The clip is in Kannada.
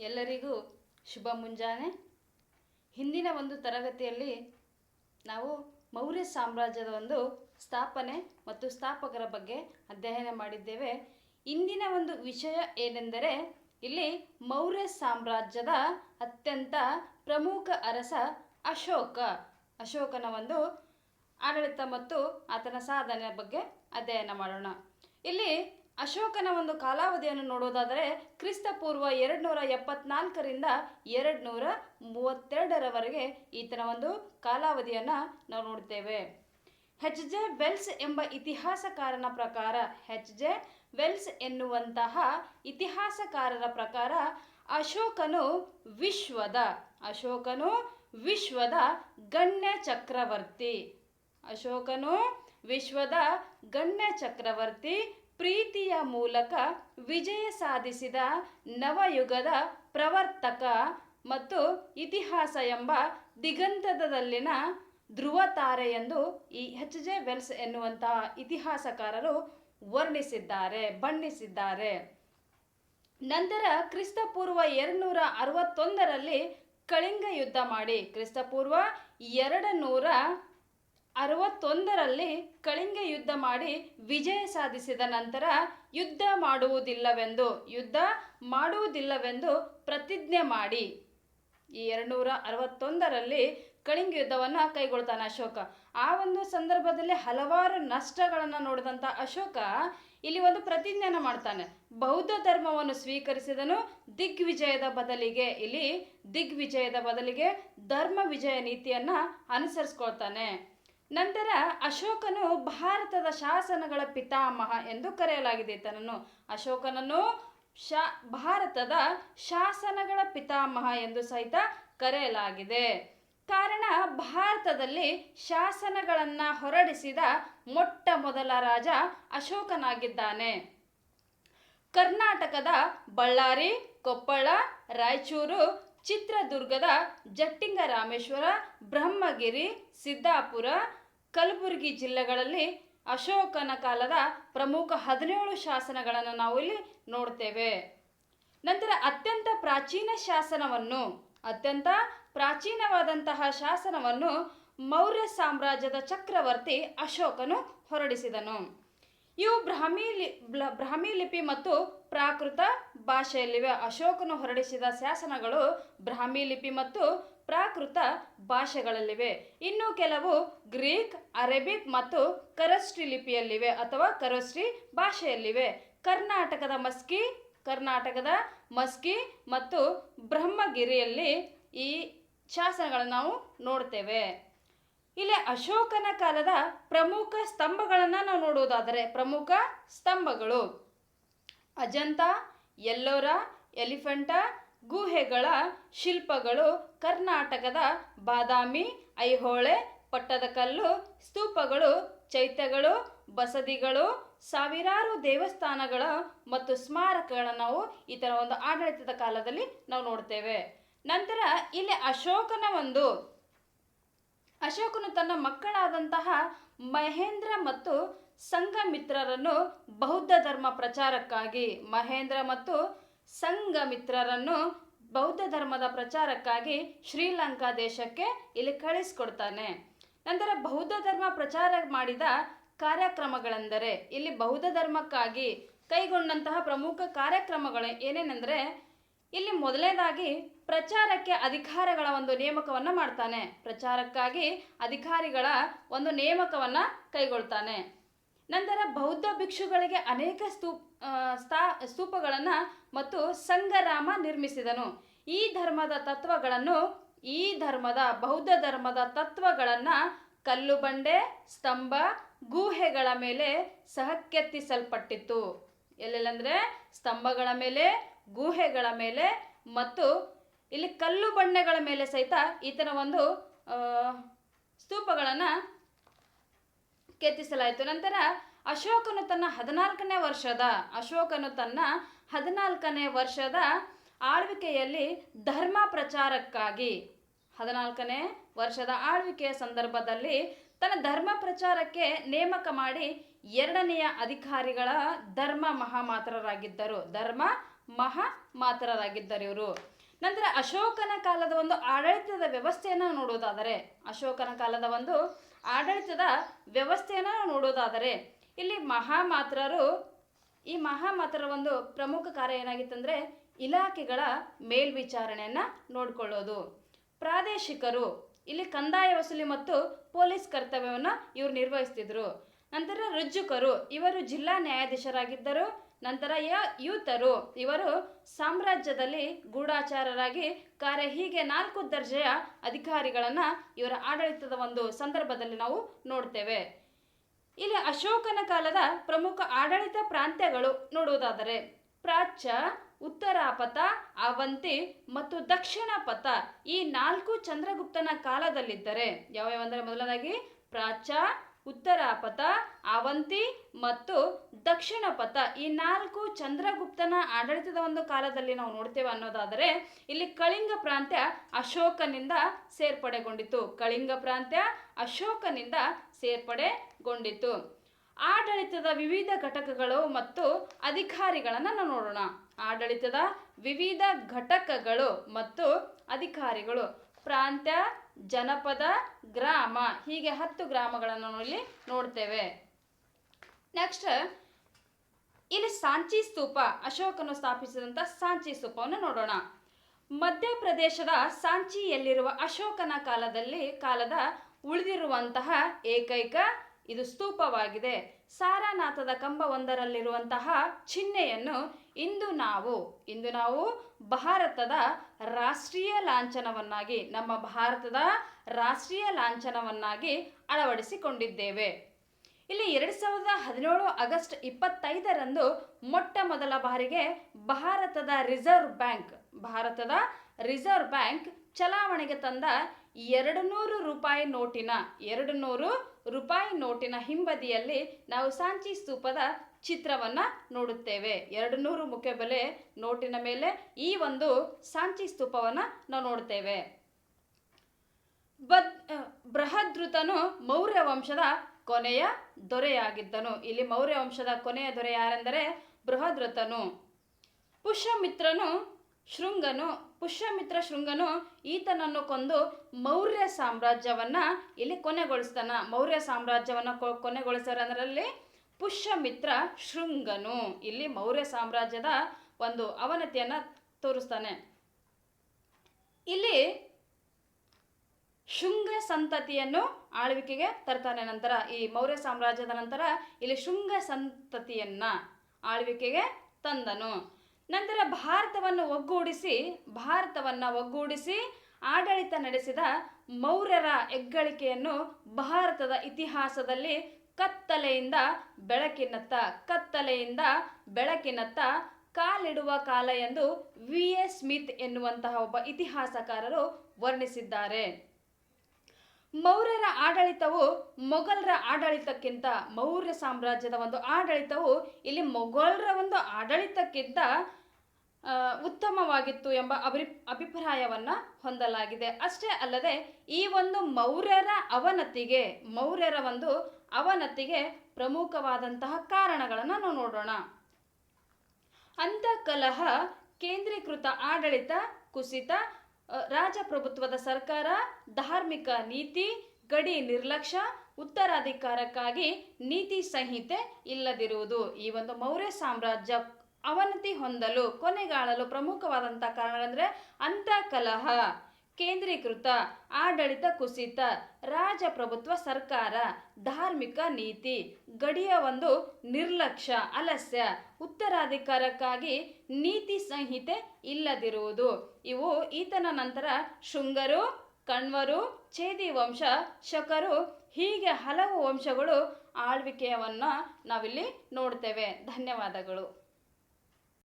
ಎಲ್ಲರಿಗೂ ಶುಭ ಮುಂಜಾನೆ. ಹಿಂದಿನ ಒಂದು ತರಗತಿಯಲ್ಲಿ ನಾವು ಮೌರ್ಯ ಸಾಮ್ರಾಜ್ಯದ ಒಂದು ಸ್ಥಾಪನೆ ಮತ್ತು ಸ್ಥಾಪಕರ ಬಗ್ಗೆ ಅಧ್ಯಯನ ಮಾಡಿದ್ದೇವೆ. ಇಂದಿನ ಒಂದು ವಿಷಯ ಏನೆಂದರೆ, ಇಲ್ಲಿ ಮೌರ್ಯ ಸಾಮ್ರಾಜ್ಯದ ಅತ್ಯಂತ ಪ್ರಮುಖ ಅರಸ ಅಶೋಕ. ಅಶೋಕನ ಒಂದು ಆಡಳಿತ ಮತ್ತು ಆತನ ಸಾಧನೆಯ ಬಗ್ಗೆ ಅಧ್ಯಯನ ಮಾಡೋಣ. ಇಲ್ಲಿ ಅಶೋಕನ ಒಂದು ಕಾಲಾವಧಿಯನ್ನು ನೋಡೋದಾದರೆ ಕ್ರಿಸ್ತಪೂರ್ವ ಎರಡು ನೂರ ಎಪ್ಪತ್ನಾಲ್ಕರಿಂದ ಎರಡು ನೂರ ಮೂವತ್ತೆರಡರವರೆಗೆ ಈತನ ಒಂದು ಕಾಲಾವಧಿಯನ್ನು ನಾವು ನೋಡ್ತೇವೆ. ಹೆಚ್ ಜೆ ವೆಲ್ಸ್ ಎಂಬ ಇತಿಹಾಸಕಾರನ ಪ್ರಕಾರ ಹೆಚ್ ಜೆ ವೆಲ್ಸ್ ಎನ್ನುವಂತಹ ಇತಿಹಾಸಕಾರರ ಪ್ರಕಾರ ಅಶೋಕನು ವಿಶ್ವದ ಅಶೋಕನು ವಿಶ್ವದ ಗಣ್ಯ ಚಕ್ರವರ್ತಿ ಅಶೋಕನು ವಿಶ್ವದ ಗಣ್ಯ ಚಕ್ರವರ್ತಿ ಪ್ರೀತಿಯ ಮೂಲಕ ವಿಜಯ ಸಾಧಿಸಿದ ನವಯುಗದ ಪ್ರವರ್ತಕ ಮತ್ತು ಇತಿಹಾಸ ಎಂಬ ದಿಗಂತದಲ್ಲಿನ ಧ್ರುವ ತಾರೆ ಎಂದು ಈ ಎಚ್ ಜೆ ವೆಲ್ಸ್ ಎನ್ನುವಂತಹ ಇತಿಹಾಸಕಾರರು ವರ್ಣಿಸಿದ್ದಾರೆ, ಬಣ್ಣಿಸಿದ್ದಾರೆ. ನಂತರ ಕ್ರಿಸ್ತಪೂರ್ವ ಎರಡುನೂರ ಅರವತ್ತೊಂದರಲ್ಲಿ ಕಳಿಂಗ ಯುದ್ಧ ಮಾಡಿ. ಕ್ರಿಸ್ತಪೂರ್ವ ಎರಡು ನೂರ ಅರವತ್ತೊಂದರಲ್ಲಿ ಕಳಿಂಗ ಯುದ್ಧ ಮಾಡಿ ವಿಜಯ ಸಾಧಿಸಿದ ನಂತರ ಯುದ್ಧ ಮಾಡುವುದಿಲ್ಲವೆಂದು ಯುದ್ಧ ಮಾಡುವುದಿಲ್ಲವೆಂದು ಪ್ರತಿಜ್ಞೆ ಮಾಡಿ. ಈ ಎರಡುನೂರ ಅರವತ್ತೊಂದರಲ್ಲಿ ಕಳಿಂಗ ಯುದ್ಧವನ್ನು ಕೈಗೊಳ್ತಾನೆ ಅಶೋಕ. ಆ ಒಂದು ಸಂದರ್ಭದಲ್ಲಿ ಹಲವಾರು ನಷ್ಟಗಳನ್ನು ನೋಡಿದಂಥ ಅಶೋಕ ಇಲ್ಲಿ ಒಂದು ಪ್ರತಿಜ್ಞಾನ ಮಾಡ್ತಾನೆ. ಬೌದ್ಧ ಧರ್ಮವನ್ನು ಸ್ವೀಕರಿಸಿದನು ದಿಗ್ವಿಜಯದ ಬದಲಿಗೆ. ಇಲ್ಲಿ ದಿಗ್ವಿಜಯದ ಬದಲಿಗೆ ಧರ್ಮ ವಿಜಯ ನೀತಿಯನ್ನು ಅನುಸರಿಸ್ಕೊಳ್ತಾನೆ. ನಂತರ ಅಶೋಕನು ಭಾರತದ ಶಾಸನಗಳ ಪಿತಾಮಹ ಎಂದು ಕರೆಯಲಾಗಿದೆ. ತನ್ನನ್ನು ಅಶೋಕನನ್ನು ಶಾ, ಭಾರತದ ಶಾಸನಗಳ ಪಿತಾಮಹ ಎಂದು ಸಹಿತ ಕರೆಯಲಾಗಿದೆ. ಕಾರಣ ಭಾರತದಲ್ಲಿ ಶಾಸನಗಳನ್ನು ಹೊರಡಿಸಿದ ಮೊಟ್ಟ ಮೊದಲ ರಾಜ ಅಶೋಕನಾಗಿದ್ದಾನೆ. ಕರ್ನಾಟಕದ ಬಳ್ಳಾರಿ, ಕೊಪ್ಪಳ, ರಾಯಚೂರು, ಚಿತ್ರದುರ್ಗದ ಜಟ್ಟಿಂಗ ರಾಮೇಶ್ವರ ಬ್ರಹ್ಮಗಿರಿ, ಸಿದ್ದಾಪುರ ಕಲಬುರಗಿ ಜಿಲ್ಲೆಗಳಲ್ಲಿ ಅಶೋಕನ ಕಾಲದ ಪ್ರಮುಖ ಹದಿನೇಳು ಶಾಸನಗಳನ್ನು ನಾವು ಇಲ್ಲಿ ನೋಡ್ತೇವೆ. ನಂತರ ಅತ್ಯಂತ ಪ್ರಾಚೀನ ಶಾಸನವನ್ನು, ಅತ್ಯಂತ ಪ್ರಾಚೀನವಾದಂತಹ ಶಾಸನವನ್ನು ಮೌರ್ಯ ಸಾಮ್ರಾಜ್ಯದ ಚಕ್ರವರ್ತಿ ಅಶೋಕನು ಹೊರಡಿಸಿದನು. ಇವು ಬ್ರಾಹ್ಮಿ ಲಿ ಬ್ರಾಹ್ಮಿ ಲಿಪಿ ಮತ್ತು ಪ್ರಾಕೃತ ಭಾಷೆಯಲ್ಲಿವೆ. ಅಶೋಕನು ಹೊರಡಿಸಿದ ಶಾಸನಗಳು ಬ್ರಾಹ್ಮಿ ಲಿಪಿ ಮತ್ತು ಪ್ರಾಕೃತ ಭಾಷೆಗಳಲ್ಲಿವೆ. ಇನ್ನು ಕೆಲವು ಗ್ರೀಕ್, ಅರೇಬಿಕ್ ಮತ್ತು ಕರಸ್ಟ್ರಿ ಲಿಪಿಯಲ್ಲಿವೆ ಅಥವಾ ಕರಸ್ಟ್ರಿ ಭಾಷೆಯಲ್ಲಿವೆ. ಕರ್ನಾಟಕದ ಮಸ್ಕಿ ಕರ್ನಾಟಕದ ಮಸ್ಕಿ ಮತ್ತು ಬ್ರಹ್ಮಗಿರಿಯಲ್ಲಿ ಈ ಶಾಸನಗಳನ್ನು ನಾವು ನೋಡ್ತೇವೆ. ಇಲ್ಲಿ ಅಶೋಕನ ಕಾಲದ ಪ್ರಮುಖ ಸ್ತಂಭಗಳನ್ನು ನಾವು ನೋಡುವುದಾದರೆ ಪ್ರಮುಖ ಸ್ತಂಭಗಳು. ಅಜಂತ, ಎಲ್ಲೋರ, ಎಲಿಫೆಂಟ ಗುಹೆಗಳ ಶಿಲ್ಪಗಳು ಕರ್ನಾಟಕದ ಬಾದಾಮಿ, ಐಹೊಳೆ ಪಟ್ಟದಕಲ್ಲು ಸ್ತೂಪಗಳು, ಚೈತ್ಯಗಳು, ಬಸದಿಗಳು, ಸಾವಿರಾರು ದೇವಸ್ಥಾನಗಳ ಮತ್ತು ಸ್ಮಾರಕಗಳನ್ನು ನಾವು ಈ ಥರ ಒಂದು ಆಡಳಿತದ ಕಾಲದಲ್ಲಿ ನಾವು ನೋಡ್ತೇವೆ. ನಂತರ ಇಲ್ಲಿ ಅಶೋಕನ ಒಂದು, ಅಶೋಕನು ತನ್ನ ಮಕ್ಕಳಾದಂತಹ ಮಹೇಂದ್ರ ಮತ್ತು ಸಂಘಮಿತ್ರರನ್ನು ಬೌದ್ಧ ಧರ್ಮ ಪ್ರಚಾರಕ್ಕಾಗಿ, ಮಹೇಂದ್ರ ಮತ್ತು ಸಂಘಮಿತ್ರರನ್ನು ಬೌದ್ಧ ಧರ್ಮದ ಪ್ರಚಾರಕ್ಕಾಗಿ ಶ್ರೀಲಂಕಾ ದೇಶಕ್ಕೆ ಇಲ್ಲಿ ಕಳಿಸ್ಕೊಡ್ತಾನೆ. ನಂತರ ಬೌದ್ಧ ಧರ್ಮ ಪ್ರಚಾರ ಮಾಡಿದ ಕಾರ್ಯಕ್ರಮಗಳೆಂದರೆ, ಇಲ್ಲಿ ಬೌದ್ಧ ಧರ್ಮಕ್ಕಾಗಿ ಕೈಗೊಂಡಂತಹ ಪ್ರಮುಖ ಕಾರ್ಯಕ್ರಮಗಳು ಏನೇನೆಂದರೆ, ಇಲ್ಲಿ ಮೊದಲನೇದಾಗಿ ಪ್ರಚಾರಕ್ಕೆ ಅಧಿಕಾರಗಳ ಒಂದು ನೇಮಕವನ್ನು ಮಾಡ್ತಾನೆ. ಪ್ರಚಾರಕ್ಕಾಗಿ ಅಧಿಕಾರಿಗಳ ಒಂದು ನೇಮಕವನ್ನು ಕೈಗೊಳ್ತಾನೆ. ನಂತರ ಬೌದ್ಧ ಭಿಕ್ಷುಗಳಿಗೆ ಅನೇಕ ಸ್ತೂಪ್ ಸ್ಥಾ, ಸ್ತೂಪಗಳನ್ನು ಮತ್ತು ಸಂಗರಾಮ ನಿರ್ಮಿಸಿದನು. ಈ ಧರ್ಮದ ತತ್ವಗಳನ್ನು, ಈ ಧರ್ಮದ ಬೌದ್ಧ ಧರ್ಮದ ತತ್ವಗಳನ್ನು ಕಲ್ಲು ಬಂಡೆ, ಸ್ತಂಭ, ಗುಹೆಗಳ ಮೇಲೆ ಸಹಕ್ಕೆತ್ತಿಸಲ್ಪಟ್ಟಿತ್ತು. ಎಲ್ಲೆಲ್ಲಂದ್ರೆ ಸ್ತಂಭಗಳ ಮೇಲೆ, ಗುಹೆಗಳ ಮೇಲೆ ಮತ್ತು ಇಲ್ಲಿ ಕಲ್ಲು ಬಂಡೆಗಳ ಮೇಲೆ ಸಹಿತ ಈತನ ಒಂದು ಸ್ತೂಪಗಳನ್ನು ಕೆತ್ತಿಸಲಾಯಿತು ನಂತರ ಅಶೋಕನು ತನ್ನ ಹದಿನಾಲ್ಕನೇ ವರ್ಷದ, ಅಶೋಕನು ತನ್ನ ಹದಿನಾಲ್ಕನೇ ವರ್ಷದ ಆಳ್ವಿಕೆಯಲ್ಲಿ ಧರ್ಮ ಪ್ರಚಾರಕ್ಕಾಗಿ, ಹದಿನಾಲ್ಕನೇ ವರ್ಷದ ಆಳ್ವಿಕೆಯ ಸಂದರ್ಭದಲ್ಲಿ ತನ್ನ ಧರ್ಮ ಪ್ರಚಾರಕ್ಕೆ ನೇಮಕ ಮಾಡಿ ಎರಡನೆಯ ಅಧಿಕಾರಿಗಳ ಧರ್ಮ ಮಹಾಮಾತ್ರರಾಗಿದ್ದರು. ಧರ್ಮ ಮಹಾ ಮಾತರರಾಗಿದ್ದರು ಇವರು. ನಂತರ ಅಶೋಕನ ಕಾಲದ ಒಂದು ಆಡಳಿತದ ವ್ಯವಸ್ಥೆಯನ್ನು ನೋಡೋದಾದರೆ, ಅಶೋಕನ ಕಾಲದ ಒಂದು ಆಡಳಿತದ ವ್ಯವಸ್ಥೆಯನ್ನು ನೋಡೋದಾದರೆ, ಇಲ್ಲಿ ಮಹಾಮಾತ್ರರು, ಈ ಮಹಾಮಾತ್ರರ ಒಂದು ಪ್ರಮುಖ ಕಾರ್ಯ ಏನಾಗಿತ್ತಂದ್ರೆ, ಇಲಾಖೆಗಳ ಮೇಲ್ವಿಚಾರಣೆಯನ್ನು ನೋಡಿಕೊಳ್ಳೋದು. ಪ್ರಾದೇಶಿಕರು, ಇಲ್ಲಿ ಕಂದಾಯ ವಸೂಲಿ ಮತ್ತು ಪೊಲೀಸ್ ಕರ್ತವ್ಯವನ್ನು ಇವರು ನಿರ್ವಹಿಸ್ತಿದ್ರು. ನಂತರ ರುಜ್ಜುಕರು ಇವರು ಜಿಲ್ಲಾ ನ್ಯಾಯಾಧೀಶರಾಗಿದ್ದರು. ನಂತರ ಯ ಯೂತರು ಇವರು ಸಾಮ್ರಾಜ್ಯದಲ್ಲಿ ಗೂಢಾಚಾರರಾಗಿ ಕಾರ್ಯ ಹೀಗೆ ನಾಲ್ಕು ದರ್ಜೆಯ ಅಧಿಕಾರಿಗಳನ್ನು ಇವರ ಆಡಳಿತದ ಒಂದು ಸಂದರ್ಭದಲ್ಲಿ ನಾವು ನೋಡ್ತೇವೆ. ಇಲ್ಲಿ ಅಶೋಕನ ಕಾಲದ ಪ್ರಮುಖ ಆಡಳಿತ ಪ್ರಾಂತ್ಯಗಳು ನೋಡುವುದಾದರೆ ಪ್ರಾಚ್ಯ, ಉತ್ತರಾಪಥ ಅವಂತಿ ಮತ್ತು ದಕ್ಷಿಣ ಪಥ ಈ ನಾಲ್ಕು ಚಂದ್ರಗುಪ್ತನ ಕಾಲದಲ್ಲಿದ್ದರೆ ಯಾವ್ಯಾವಂದರೆ ಮೊದಲನೇದಾಗಿ ಪ್ರಾಚ್ಯ ಉತ್ತರಾಪಥ ಅವಂತಿ ಮತ್ತು ದಕ್ಷಿಣ ಪಥ ಈ ನಾಲ್ಕು ಚಂದ್ರಗುಪ್ತನ ಆಡಳಿತದ ಒಂದು ಕಾಲದಲ್ಲಿ ನಾವು ನೋಡ್ತೇವೆ ಅನ್ನೋದಾದರೆ ಇಲ್ಲಿ ಕಳಿಂಗ ಪ್ರಾಂತ್ಯ ಅಶೋಕನಿಂದ ಸೇರ್ಪಡೆಗೊಂಡಿತು ಕಳಿಂಗ ಪ್ರಾಂತ್ಯ ಅಶೋಕನಿಂದ ಸೇರ್ಪಡೆಗೊಂಡಿತು ಆಡಳಿತದ ವಿವಿಧ ಘಟಕಗಳು ಮತ್ತು ಅಧಿಕಾರಿಗಳನ್ನು ನಾವು ನೋಡೋಣ. ಆಡಳಿತದ ವಿವಿಧ ಘಟಕಗಳು ಮತ್ತು ಅಧಿಕಾರಿಗಳು. ಪ್ರಾಂತ್ಯ ಜನಪದ ಗ್ರಾಮ. ಹೀಗೆ ಹತ್ತು ಗ್ರಾಮಗಳನ್ನು ಇಲ್ಲಿ ನೋಡ್ತೇವೆ. ನೆಕ್ಸ್ಟ್ ಇಲ್ಲಿ ಸಾಂಚಿ ಸ್ತೂಪ. ಅಶೋಕನು ಸ್ಥಾಪಿಸಿದಂಥ ಸಾಂಚಿ ಸ್ತೂಪವನ್ನು ನೋಡೋಣ. ಮಧ್ಯಪ್ರದೇಶದ ಸಾಂಚಿಯಲ್ಲಿರುವ ಅಶೋಕನ ಕಾಲದಲ್ಲಿ ಕಾಲದ ಉಳಿದಿರುವಂತಹ ಏಕೈಕ ಇದು ಸ್ತೂಪವಾಗಿದೆ. ಸಾರನಾಥದ ಕಂಬವೊಂದರಲ್ಲಿರುವಂತಹ ಚಿಹ್ನೆಯನ್ನು ಇಂದು ನಾವು ಇಂದು ನಾವು ಭಾರತದ ರಾಷ್ಟ್ರೀಯ ಲಾಂಛನವನ್ನಾಗಿ, ನಮ್ಮ ಭಾರತದ ರಾಷ್ಟ್ರೀಯ ಲಾಂಛನವನ್ನಾಗಿ ಅಳವಡಿಸಿಕೊಂಡಿದ್ದೇವೆ. ಇಲ್ಲಿ ಎರಡು ಸಾವಿರದ ಹದಿನೇಳು ಆಗಸ್ಟ್ ಇಪ್ಪತ್ತೈದರಂದು ಮೊಟ್ಟ ಮೊದಲ ಬಾರಿಗೆ ಭಾರತದ ರಿಸರ್ವ್ ಬ್ಯಾಂಕ್, ಭಾರತದ ರಿಸರ್ವ್ ಬ್ಯಾಂಕ್ ಚಲಾವಣೆಗೆ ತಂದ ಎರಡು ನೂರು ರೂಪಾಯಿ ನೋಟಿನ ಎರಡು ನೂರು ರೂಪಾಯಿ ನೋಟಿನ ಹಿಂಬದಿಯಲ್ಲಿ ನಾವು ಸಾಂಚಿ ಸ್ತೂಪದ ಚಿತ್ರವನ್ನ ನೋಡುತ್ತೇವೆ. ಎರಡು ನೂರು ಮುಖ್ಯ ಬೆಲೆ ನೋಟಿನ ಮೇಲೆ ಈ ಒಂದು ಸಾಂಚಿ ಸ್ತೂಪವನ್ನ ನಾವು ನೋಡ್ತೇವೆ ಬದ್ ಬೃಹದ್ರುತನು ಮೌರ್ಯ ವಂಶದ ಕೊನೆಯ ದೊರೆಯಾಗಿದ್ದನು. ಇಲ್ಲಿ ಮೌರ್ಯ ವಂಶದ ಕೊನೆಯ ದೊರೆ ಯಾರೆಂದರೆ ಬೃಹದ್ರುತನು ಪುಷ್ಯಮಿತ್ರನು ಶೃಂಗನು, ಪುಷ್ಯಮಿತ್ರ ಶೃಂಗನು ಈತನನ್ನು ಕೊಂದು ಮೌರ್ಯ ಸಾಮ್ರಾಜ್ಯವನ್ನ ಇಲ್ಲಿ ಕೊನೆಗೊಳಿಸ್ತಾನ. ಮೌರ್ಯ ಸಾಮ್ರಾಜ್ಯವನ್ನ ಕೊ- ಕೊನೆಗೊಳಿಸ್ತಾರೆ ಅದರಲ್ಲಿ ಪುಷ್ಯಮಿತ್ರ ಶೃಂಗನು. ಇಲ್ಲಿ ಮೌರ್ಯ ಸಾಮ್ರಾಜ್ಯದ ಒಂದು ಅವನತಿಯನ್ನ ತೋರಿಸ್ತಾನೆ. ಇಲ್ಲಿ ಶೃಂಗ ಸಂತತಿಯನ್ನು ಆಳ್ವಿಕೆಗೆ ತರ್ತಾನೆ ನಂತರ. ಈ ಮೌರ್ಯ ಸಾಮ್ರಾಜ್ಯದ ನಂತರ ಇಲ್ಲಿ ಶೃಂಗ ಸಂತತಿಯನ್ನ ಆಳ್ವಿಕೆಗೆ ತಂದನು. ನಂತರ ಭಾರತವನ್ನು ಒಗ್ಗೂಡಿಸಿ ಭಾರತವನ್ನು ಒಗ್ಗೂಡಿಸಿ ಆಡಳಿತ ನಡೆಸಿದ ಮೌರ್ಯರ ಹೆಗ್ಗಳಿಕೆಯನ್ನು ಭಾರತದ ಇತಿಹಾಸದಲ್ಲಿ ಕತ್ತಲೆಯಿಂದ ಬೆಳಕಿನತ್ತ ಕತ್ತಲೆಯಿಂದ ಬೆಳಕಿನತ್ತ ಕಾಲಿಡುವ ಕಾಲ ಎಂದು ವಿ. ಎ. ಸ್ಮಿತ್ ಎನ್ನುವಂತಹ ಒಬ್ಬ ಇತಿಹಾಸಕಾರರು ವರ್ಣಿಸಿದ್ದಾರೆ. ಮೌರ್ಯರ ಆಡಳಿತವು ಮೊಘಲರ ಆಡಳಿತಕ್ಕಿಂತ, ಮೌರ್ಯ ಸಾಮ್ರಾಜ್ಯದ ಒಂದು ಆಡಳಿತವು ಇಲ್ಲಿ ಮೊಘಲರ ಒಂದು ಆಡಳಿತಕ್ಕಿಂತ ಉತ್ತಮವಾಗಿತ್ತು ಎಂಬ ಅಭಿ ಅಭಿಪ್ರಾಯವನ್ನು ಹೊಂದಲಾಗಿದೆ. ಅಷ್ಟೇ ಅಲ್ಲದೆ ಈ ಒಂದು ಮೌರ್ಯರ ಅವನತಿಗೆ, ಮೌರ್ಯರ ಒಂದು ಅವನತಿಗೆ ಪ್ರಮುಖವಾದಂತಹ ಕಾರಣಗಳನ್ನು ನಾವು ನೋಡೋಣ. ಅಂತಃಕಲಹ ಕೇಂದ್ರೀಕೃತ ಆಡಳಿತ, ಕುಸಿತ ರಾಜಪ್ರಭುತ್ವದ ಸರ್ಕಾರ, ಧಾರ್ಮಿಕ ನೀತಿ, ಗಡಿ ನಿರ್ಲಕ್ಷ್ಯ, ಉತ್ತರಾಧಿಕಾರಕ್ಕಾಗಿ ನೀತಿ ಸಂಹಿತೆ ಇಲ್ಲದಿರುವುದು. ಈ ಒಂದು ಮೌರ್ಯ ಸಾಮ್ರಾಜ್ಯ ಅವನತಿ ಹೊಂದಲು ಕೊನೆಗಾಣಲು ಪ್ರಮುಖವಾದಂಥ ಕಾರಣಗಳೆಂದರೆ ಅಂತಃಕಲಹ, ಕೇಂದ್ರೀಕೃತ, ಆಡಳಿತ ಕುಸಿತ, ರಾಜಪ್ರಭುತ್ವ ಸರ್ಕಾರ, ಧಾರ್ಮಿಕ ನೀತಿ, ಗಡಿಯ ಒಂದು ನಿರ್ಲಕ್ಷ್ಯ, ಅಲಸ್ಯ, ಉತ್ತರಾಧಿಕಾರಕ್ಕಾಗಿ ನೀತಿ ಸಂಹಿತೆ ಇಲ್ಲದಿರುವುದು. ಇವು ಈತನ ನಂತರ ಶೃಂಗರು, ಕಣ್ವರು, ಛೇದಿ ವಂಶ, ಶಕರು, ಹೀಗೆ ಹಲವು ವಂಶಗಳು ಆಳ್ವಿಕೆಯವನ್ನ ನಾವಿಲ್ಲಿ ನೋಡ್ತೇವೆ. ಧನ್ಯವಾದಗಳು.